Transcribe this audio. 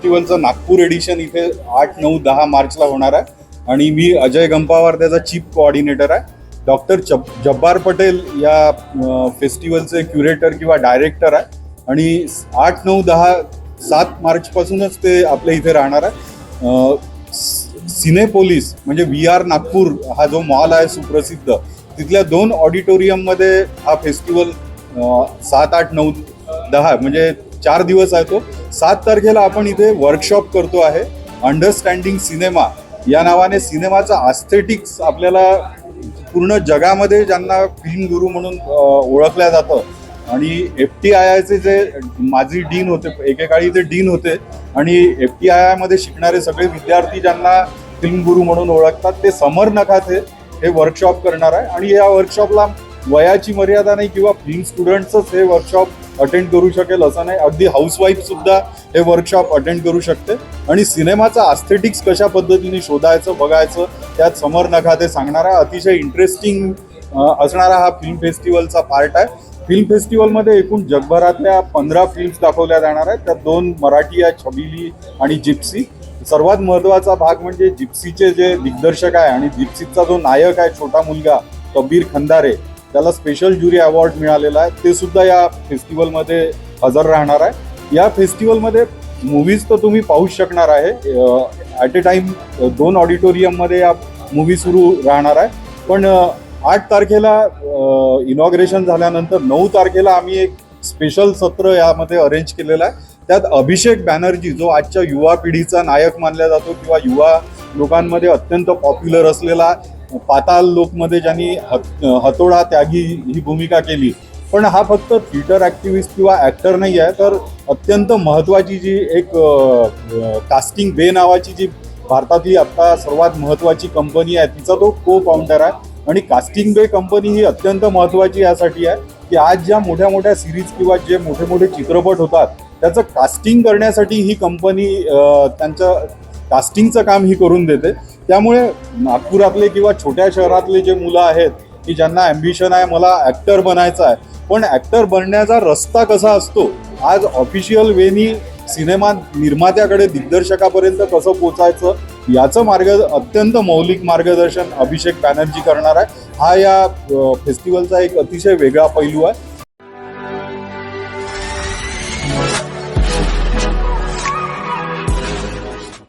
फेस्टिवलचं Nagpur addition इथे आठ नऊ दहा मार्चला होणार आहे. आणि मी अजय गंपावार त्याचा चीफ कोऑर्डिनेटर आहे. डॉक्टर जब जब्बार पटेल या फेस्टिवलचे क्युरेटर किंवा डायरेक्टर आहे. आणि आठ नऊ दहा सात मार्चपासूनच ते आपल्या इथे राहणार आहे. सिनेपोलिस म्हणजे व्ही आर नागपूर हा जो मॉल आहे सुप्रसिद्ध तिथल्या दोन ऑडिटोरियममध्ये हा फेस्टिवल सात आठ नऊ दहा म्हणजे चार दिवस आहे तो. सात तारखेला आपण इथे वर्कशॉप करतो आहे. अंडरस्टँडिंग सिनेमा या नावाने सिनेमाचा आस्थेटिक्स आपल्याला पूर्ण जगामध्ये ज्यांना फिल्म गुरु म्हणून ओळखल्या जातं. आणि एफ टी आय आयचे जे माजी डीन होते एकेकाळी ते डीन होते. आणि एफ टी आय आयमध्ये शिकणारे सगळे विद्यार्थी ज्यांना फिल्म गुरु म्हणून ओळखतात ते समर नखात हे वर्कशॉप करणार आहे. आणि या वर्कशॉपला वयाची मर्यादा नाही किंवा फिल्म स्टुडंट्सच हे वर्कशॉप अटेंड करू शकेल असं नाही. अगदी हाऊसवाईफ सुद्धा हे वर्कशॉप अटेंड करू शकते. आणि सिनेमाचा आस्थेटिक्स कशा पद्धतीने शोधायचं बघायचं त्यात समर नखाते सांगणारा अतिशय इंटरेस्टिंग असणारा हा फिल्म फेस्टिवलचा पार्ट आहे. फिल्म फेस्टिवलमध्ये एकूण जगभरातल्या पंधरा फिल्म्स दाखवल्या जाणार आहेत. त्यात दोन मराठी आहे छबिली आणि जिप्सी. सर्वात महत्त्वाचा भाग म्हणजे जिप्सीचे जे दिग्दर्शक आहे आणि जिप्सीचा जो नायक आहे छोटा मुलगा कबीर खंदारे त्याला स्पेशल ज्युरी अवॉर्ड मिळालेला आहे. ते सुद्धा या फेस्टिवलमध्ये हजर राहणार आहे. या फेस्टिवलमध्ये मूवीज तर तुम्ही पाहूच शकणार आहे. ॲट ए टाइम दोन ऑडिटोरियममध्ये या मूवी सुरू राहणार आहे. पण आठ तारखेला इनॉग्रेशन झाल्यानंतर नऊ तारखेला आम्ही एक स्पेशल सत्र यामध्ये अरेंज केलेलं आहे. त्यात अभिषेक बॅनर्जी जो आजच्या युवा पिढीचा नायक मानला जातो किंवा युवा लोकांमध्ये अत्यंत पॉप्युलर असलेला पाताल लोकमध्ये ज्यांनी हत- हतोडा त्यागी ही भूमिका केली. पण हा फक्त थिएटर ॲक्टिव्हिस्ट किंवा ॲक्टर नाही आहे तर अत्यंत महत्त्वाची जी एक कास्टिंग बे नावाची जी भारतातली आत्ता सर्वात महत्त्वाची कंपनी आहे तिचा तो को फाउंडर आहे. आणि कास्टिंग बे कंपनी ही अत्यंत महत्त्वाची यासाठी आहे की आज ज्या मोठ्या मोठ्या सिरीज किंवा जे मोठे मोठे चित्रपट होतात त्याचं कास्टिंग करण्यासाठी ही कंपनी त्यांचं कास्टिंगचं काम ही करून देते. त्यामुळे नागपुरातले किंवा छोट्या शहरातले जे मुलं आहेत की ज्यांना ॲम्बिशन आहे मला ॲक्टर बनायचं आहे. पण ॲक्टर बनण्याचा रस्ता कसा असतो? आज ऑफिशियल वेनी सिनेमा निर्मात्याकडे दिग्दर्शकापर्यंत कसं पोचायचं याचं मार्ग अत्यंत मौलिक मार्गदर्शन अभिषेक बॅनर्जी करणार आहे. हा या फेस्टिवलचा एक अतिशय वेगळा पैलू आहे.